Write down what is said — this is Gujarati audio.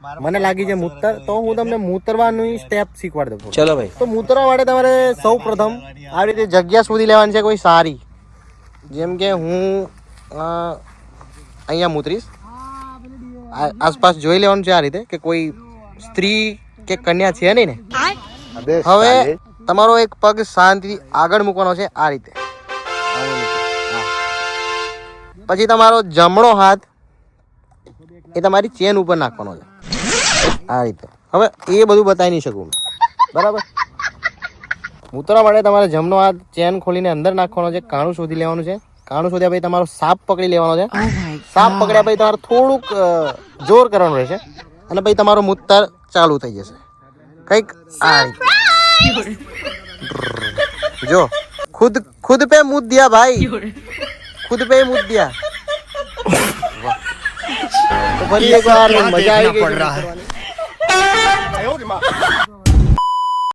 મને લાગી છે મૂતર તો હું તમને મૂતરવાની સ્ટેપ શીખવાડી દઉં ચલો ભાઈ. તો મૂતરવા માટે તમારે સૌ પ્રથમ આવી રીતે જગ્યા શોધી લેવાની છે કોઈ સારી. જેમ કે હું અહીંયા મૂતરીશ. આસપાસ જોઈ લેવાનું છે આ રીતે કે કોઈ સ્ત્રી કે કન્યા છે નહીં ને? હવે તમારો એક પગ શાંતિથી આગળ મૂકવાનો છે આ રીતે. રીતે. હા. પછી તમારો જમણો હાથ એ તમારી ચેન ઉપર નાખવાનો છે. આ રીતે. હવે એ બધું બતાવી નહીં શકું બરાબર? ઉતરવા માટે તમારે જમણો હાથ ચેન ખોલીને અંદર નાખવાનો છે કાણું શોધી લેવાનું છે. કાણું શોધ્યા પછી તમારો સાપ પકડી લેવાનો છે. સાપ પકડ્યા પછી તમારે થોડુંક જોર કરવાનું રહેશે. અને પછી તમારો મૂતર ચાલુ થઈ જશે. કંઈક આ રીતે. જો ખુદ ખુદ પે મુદ દિયા ભાઈ. ખુદ પે મુદ વાહ. તો ફરી એક વાર મજા આવી ગઈ 哎呦我的妈！